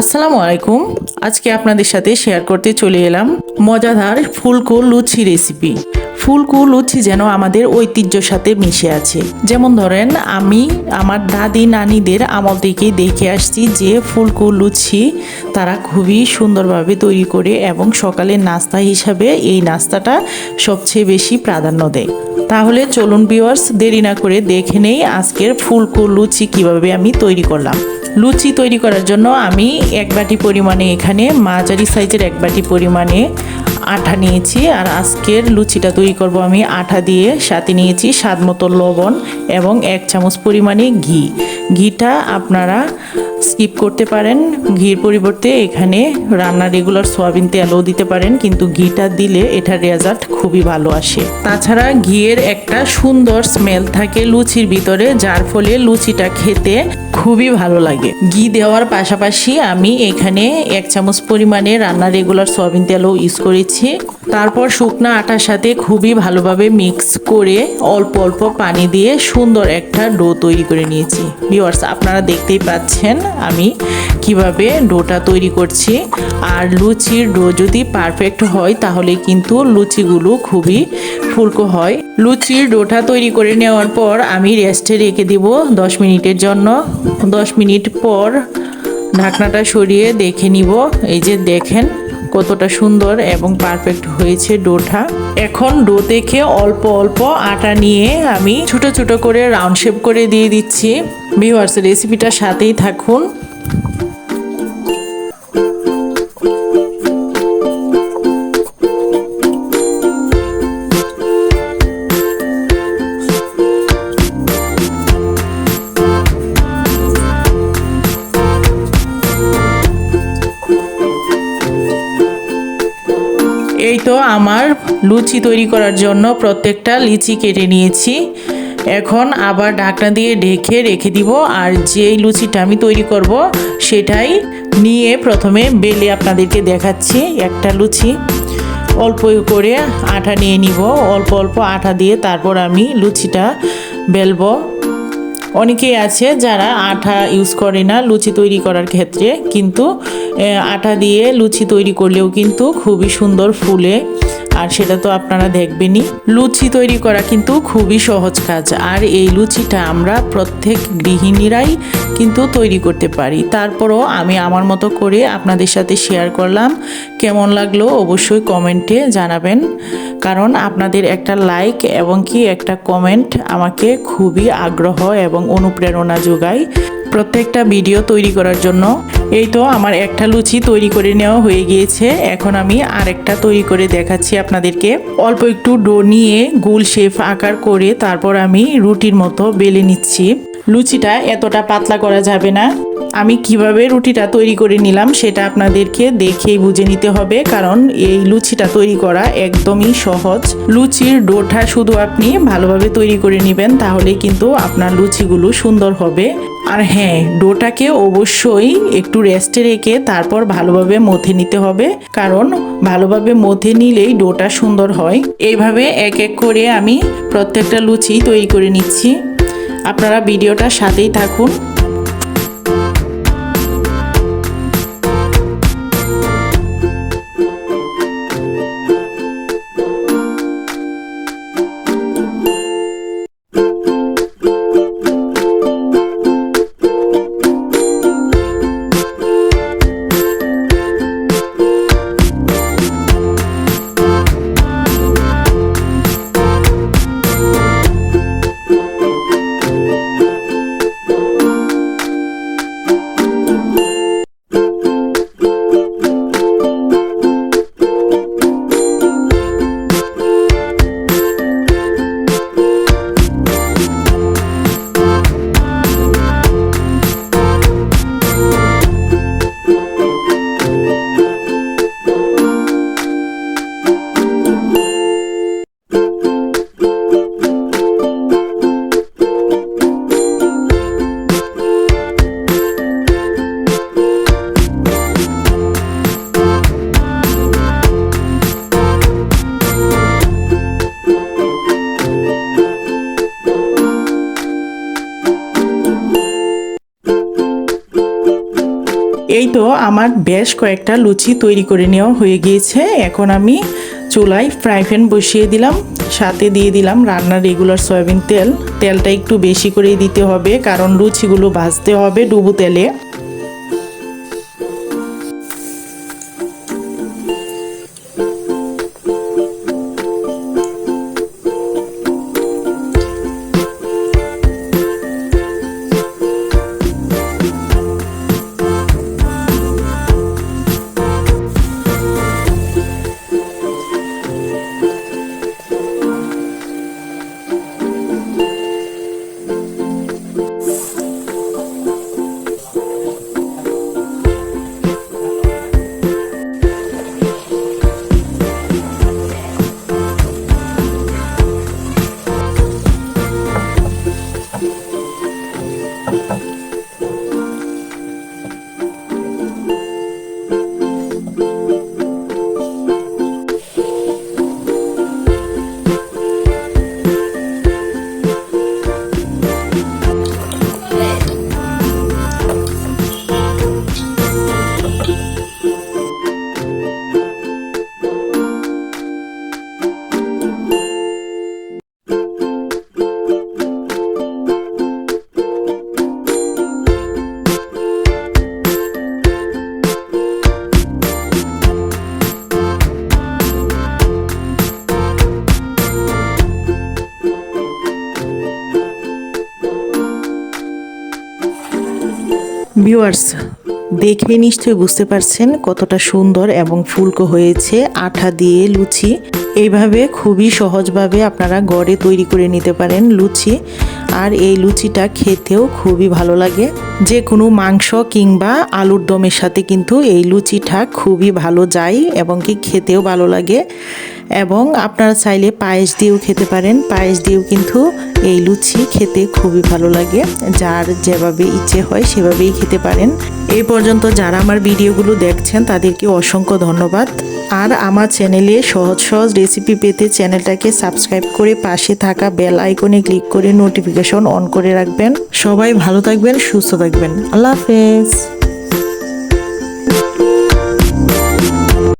আসসালামু আলাইকুম। আজকে আপনাদের সাথে শেয়ার করতে চলে এলাম মজাদার ফুলকো লুচি রেসিপি ফুলকো লুচি যেন আমাদের ঐতিহ্যর সাথে মিশে আছে। যেমন ধরেন, আমি আমার দাদি নানিদের আমল থেকেই দেখে আসছি যে ফুলকো লুচি তারা খুবই সুন্দরভাবে তৈরি করে এবং সকালের নাস্তা হিসাবে এই নাস্তাটা সবচেয়ে বেশি প্রাধান্য দেয়। তাহলে চলুন ভিউয়ার্স দেরি না করে দেখে নেই আজকের ফুলকো লুচি কীভাবে আমি তৈরি করলাম। লুচি তৈরি করার জন্য আমি এক বাটি পরিমাণে এখানে মাঝারি সাইজের এক বাটি পরিমাণে আঠা নিয়েছি। আর আজকের লুচিটা তৈরি করব আমি আঠা দিয়ে। সাথে নিয়েছি স্বাদ মতো লবণ এবং এক চামচ পরিমাণে ঘি। ঘিটা আপনারা স্কিপ করতে পারেন। ঘির পরিবর্তে এখানে রান্নার রেগুলার সোয়াবিন তেলও দিতে পারেন, কিন্তু ঘিটা দিলে এটার রেজাল্ট খুবই ভালো আসে। তাছাড়া ঘিয়ের একটা সুন্দর স্মেল থাকে লুচির ভিতরে, যার ফলে লুচিটা খেতে খুবই ভালো লাগে। ঘি দেওয়ার পাশাপাশি আমি এখানে এক চামচ পরিমাণে রান্নার রেগুলার সয়াবিন তেলও ইউজ করেছি। তারপর শুকনা আটার সাথে খুবই ভালোভাবে মিক্স করে অল্প অল্প পানি দিয়ে সুন্দর একটা ডো তৈরি করে নিয়েছি। ভিওয়ার্স আপনারা দেখতেই পাচ্ছেন আমি কীভাবে ডোটা তৈরি করছি। আর লুচির ডো যদি পারফেক্ট হয়, তাহলে কিন্তু লুচিগুলো খুবই ফুলকো হয়। লুচির ডোটা তৈরি করে নেওয়ার পর আমি রেস্টে রেখে দিব দশ মিনিটের জন্য। দশ মিনিট পর ঢাকনাটা সরিয়ে দেখে নিব। এই যে দেখেন কতটা সুন্দর এবং পারফেক্ট হয়েছে ডোটা। এখন ডো থেকে অল্প অল্প আটা নিয়ে আমি ছোট ছোট করে রাউন্ড শেপ করে দিয়ে দিচ্ছি। ভিউয়ার্স রেসিপিটা সাথেই থাকুন। তো আমার লুচি তৈরি করার জন্য প্রত্যেকটা লিচি কেটে নিয়েছি। এখন আবার ঢাকনা দিয়ে ঢেকে রেখে দিব, আর যেই লুচিটা আমি তৈরি করব সেটাই নিয়ে প্রথমে বেলে আপনাদেরকে দেখাচ্ছি একটা লুচি। অল্প করে আটা নিয়ে নিব, অল্প অল্প আটা দিয়ে তারপর আমি লুচিটা বেলবো। অনেকেই আছে যারা আঠা ইউজ করে না লুচি তৈরি করার ক্ষেত্রে, কিন্তু আটা দিয়ে লুচি তৈরি করলেও কিন্তু খুবই সুন্দর ফুলে আর সেটা তো আপনারা দেখবেনই। লুচি তৈরি করা কিন্তু খুবই সহজ কাজ। আর এই লুচিটা আমরা প্রত্যেক গৃহিণীরাই কিন্তু তৈরি করতে পারি। তারপরও আমি আমার মতো করে আপনাদের সাথে শেয়ার করলাম। কেমন লাগল অবশ্যই কমেন্টে জানাবেন। কারণ আপনাদের একটা লাইক এবং কি একটা কমেন্ট আমাকে খুবই আগ্রহ এবং অনুপ্রেরণা যোগায়। প্রত্যেকটা ভিডিও তৈরি করার জন্য। এই তো আমার একটা লুচি তৈরি করে নেওয়া হয়ে গিয়েছে। এখন আমি আরেকটা তৈরি করে দেখাচ্ছি আপনাদেরকে। অল্প একটু ডো নিয়ে গোল শেফ আকার করে তারপর আমি রুটির মতো বেলে নিচ্ছি। লুচিটা এতটা পাতলা করা যাবে না। আমি কীভাবে রুটিটা তৈরি করে নিলাম সেটা আপনাদেরকে দেখেই বুঝে নিতে হবে, কারণ এই লুচিটা তৈরি করা একদমই সহজ। লুচির ডোটা শুধু আপনি ভালোভাবে তৈরি করে নেবেন, তাহলে কিন্তু আপনার লুচিগুলো সুন্দর হবে। আর হ্যাঁ ডোটাকে অবশ্যই একটু রেস্টে রেখে তারপর ভালোভাবে মথে নিতে হবে, কারণ ভালোভাবে মথে নিলেই ডোটা সুন্দর হয়। এইভাবে এক এক করে আমি প্রত্যেকটা লুচি তৈরি করে নিচ্ছি। আপনারা ভিডিওটার সাথেই থাকুন। এই তো আমার বেশ কয়েকটা লুচি তৈরি করে নেওয়া হয়ে গিয়েছে। এখন আমি চুলায় ফ্রাই প্যান বসিয়ে দিলাম। সাথে দিয়ে দিলাম রান্নার রেগুলার সয়াবিন তেল। তেলটা একটু বেশি করেই দিতে হবে, কারণ লুচিগুলো ভাজতে হবে ডুবু তেলে। ভিউয়ার্স দেখে নিশ্চয়ই বুঝতে পারছেন কতটা সুন্দর এবং ফুলকো হয়েছে আঠা দিয়ে লুচি। এইভাবে খুবই সহজভাবে আপনারা গড়ে তৈরি করে নিতে পারেন লুচি। আর এই লুচিটা খেতেও খুবই ভালো লাগে। যে কোনো মাংস কিংবা আলুর দমের সাথে কিন্তু এই লুচিটা খুবই ভালো যায় এবং কি খেতেও ভালো লাগে। এবং আপনারা চাইলে পায়েস দিয়েও খেতে পারেন। পায়েস দিয়েও কিন্তু এই লুচি খেতে খুবই ভালো লাগে। যার যেভাবে ইচ্ছে হয় সেভাবেই খেতে পারেন। এই পর্যন্ত যারা আমার ভিডিওগুলো দেখছেন, তাদেরকে অসংখ্য ধন্যবাদ। আর আমার চ্যানেলে সহজ সহজ রেসিপি পেতে চ্যানেলটাকে সাবস্ক্রাইব করে পাশে থাকা বেল আইকনে ক্লিক করে নোটিফিকেশন অন করে রাখবেন। সবাই ভালো থাকবেন, সুস্থ থাকবেন। আল্লাহ হাফেজ।